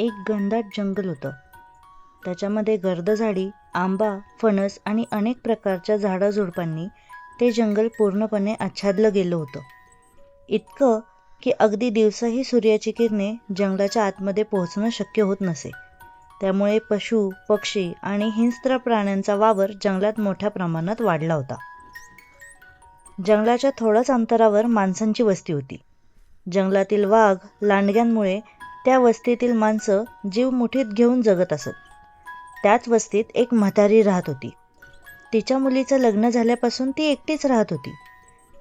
एक घनदाट जंगल होतं. त्याच्यामध्ये गर्द झाडी आंबा फणस आणि अनेक प्रकारच्या झाडाझुडपांनी ते जंगल पूर्णपणे आच्छादलं गेलं होतं. इतकं की अगदी दिवसाही सूर्याची किरणे जंगलाच्या आतमध्ये पोहोचणं शक्य होत नसे. त्यामुळे पशु पक्षी आणि हिंस्त्र प्राण्यांचा वावर जंगलात मोठ्या प्रमाणात वाढला होता. जंगलाच्या थोड्याच अंतरावर माणसांची वस्ती होती. जंगलातील वाघ लांडग्यांमुळे त्या वस्तीतील माणसं जीव मुठीत घेऊन जगत असत. त्याच वस्तीत एक म्हातारी राहत होती. तिच्या मुलीचं लग्न झाल्यापासून ती एकटीच राहत होती.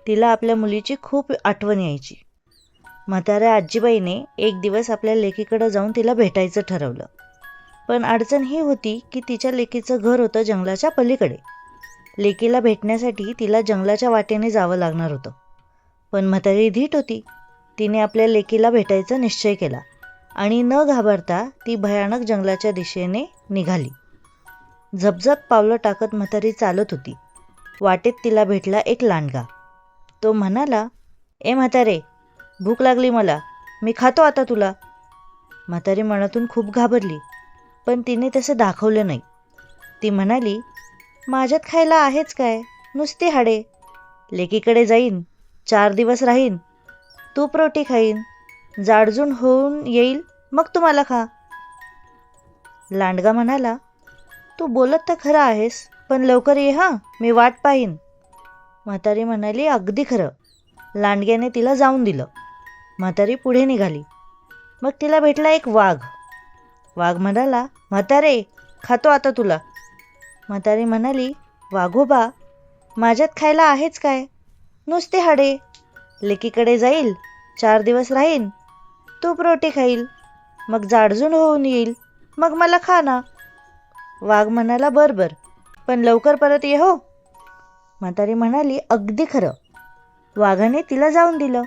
तिला आपल्या मुलीची खूप आठवण यायची. म्हाताऱ्या आजीबाईने एक दिवस आपल्या लेकीकडं जाऊन तिला भेटायचं ठरवलं. पण अडचण ही होती की तिच्या लेकीचं घर होतं जंगलाच्या पलीकडे. लेकीला भेटण्यासाठी तिला जंगलाच्या वाटेने जावं लागणार होतं. पण म्हातारी धीट होती. तिने आपल्या लेकीला भेटायचा निश्चय केला. आणि न घाबरता ती भयानक जंगलाच्या दिशेने निघाली. झपझप पावलं टाकत म्हातारी चालत होती. वाटेत तिला भेटला एक लांडगा. तो म्हणाला ए म्हातारे भूक लागली मला. मी खातो आता तुला. म्हातारी मनातून खूप घाबरली पण तिने तसं दाखवलं नाही. ती म्हणाली माझ्यात खायला आहेच काय? नुसती हाडे. लेकीकडे जाईन चार दिवस राहीन. तूप रोटी खाईन. जाडजून होऊन येईल मग तुम्हाला खा. लांडगा म्हणाला तू बोलत तर खरं आहेस पण लवकर ये हां मी वाट पाहीन. म्हातारी म्हणाली अगदी खरं. लांडग्याने तिला जाऊन दिलं. म्हातारी पुढे निघाली. मग तिला भेटला एक वाघ. वाघ म्हणाला म्हातारे खातो आता तुला. म्हातारी म्हणाली वाघोबा माझ्यात खायला आहेच काय? नुसते हाडे. लेकीकडे जाईल चार दिवस राहीन. तूप रोटी खाईल. मग जाडजून होऊन येईल. मग मला खा ना. वाघ म्हणाला बर बर. पण लवकर परत ये हो. म्हातारी म्हणाली अगदी खरं. वाघाने तिला जाऊन दिलं.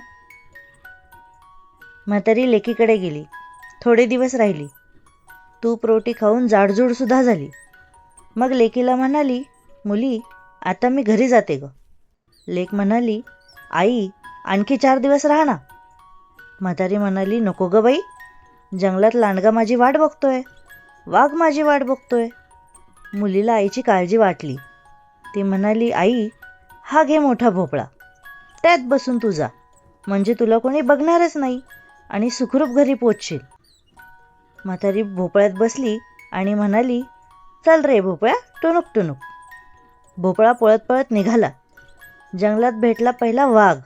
म्हातारी लेकीकडे गेली. थोडे दिवस राहिली. तूप रोटी खाऊन जाडजूडसुद्धा झाली. मग लेकीला म्हणाली मुली आता मी घरी जाते ग. लेक म्हणाली आई आणखी चार दिवस राहा ना. म्हातारी म्हणाली नको ग बाई जंगलात लांडगा माझी वाट बघतोय. वाघ माझी वाट बघतोय. मुलीला आईची काळजी वाटली. ती म्हणाली आई हा घे मोठा भोपळा. त्यात बसून तू जा. म्हणजे तुला कोणी बघणारच नाही आणि सुखरूप घरी पोचशील. म्हातारी भोपळ्यात बसली आणि म्हणाली चल रे भोपळ्या टुनुक टुनुक भोपळा पळत पळत निघाला. जंगलात भेटला पहिला वाघ.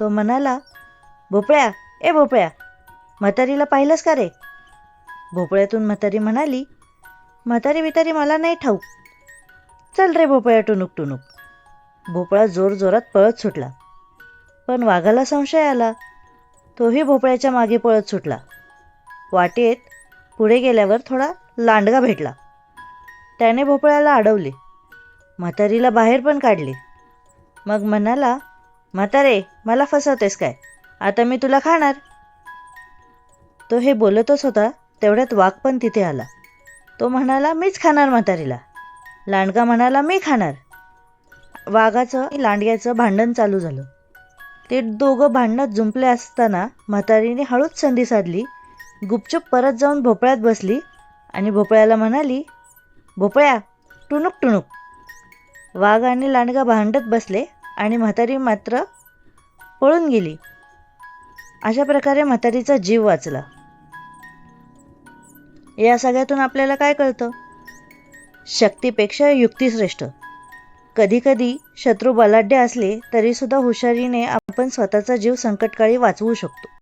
तो म्हणाला भोपळ्या ए भोपळ्या म्हातारीला पाहिलंस का रे? भोपळ्यातून म्हातारी म्हणाली म्हातारी बितारी मला नाही ठाऊक. चल रे भोपळ्या टुनुक टुनुक भोपळा जोर जोरात पळत सुटला. पण वाघाला संशय आला. तोही भोपळ्याच्या मागे पळत सुटला. वाटेत पुढे गेल्यावर थोडा लांडगा भेटला. त्याने भोपळ्याला अडवले. म्हातारीला बाहेर पण काढले. मग म्हणाला म्हातारे मला फसवतेस काय? आता मी तुला खाणार. तो हे बोलतच होता तेवढ्यात वाघ पण तिथे आला. तो म्हणाला मीच खाणार म्हातारीला. लांडगा म्हणाला मी खाणार. वाघाचं लांडग्याचं भांडण चालू झालं. ते दोघं भांडणात जुंपले असताना म्हातारीने हळूच संधी साधली. गुपचूप परत जाऊन भोपळ्यात बसली आणि भोपळ्याला म्हणाली भोपळ्या टुणूक टुणूक. वाघ आणि लांडगा भांडत बसले आणि म्हातारी मात्र पळून गेली. अशा प्रकारे म्हातारीचा जीव वाचला. या सगळ्यातून आपल्याला काय कळतं? शक्तीपेक्षा युक्ती श्रेष्ठ कधीकधी शत्रू बलाढ्य असले तरीसुद्धा हुशारीने आपण स्वतःचा जीव संकटकाळी वाचवू शकतो.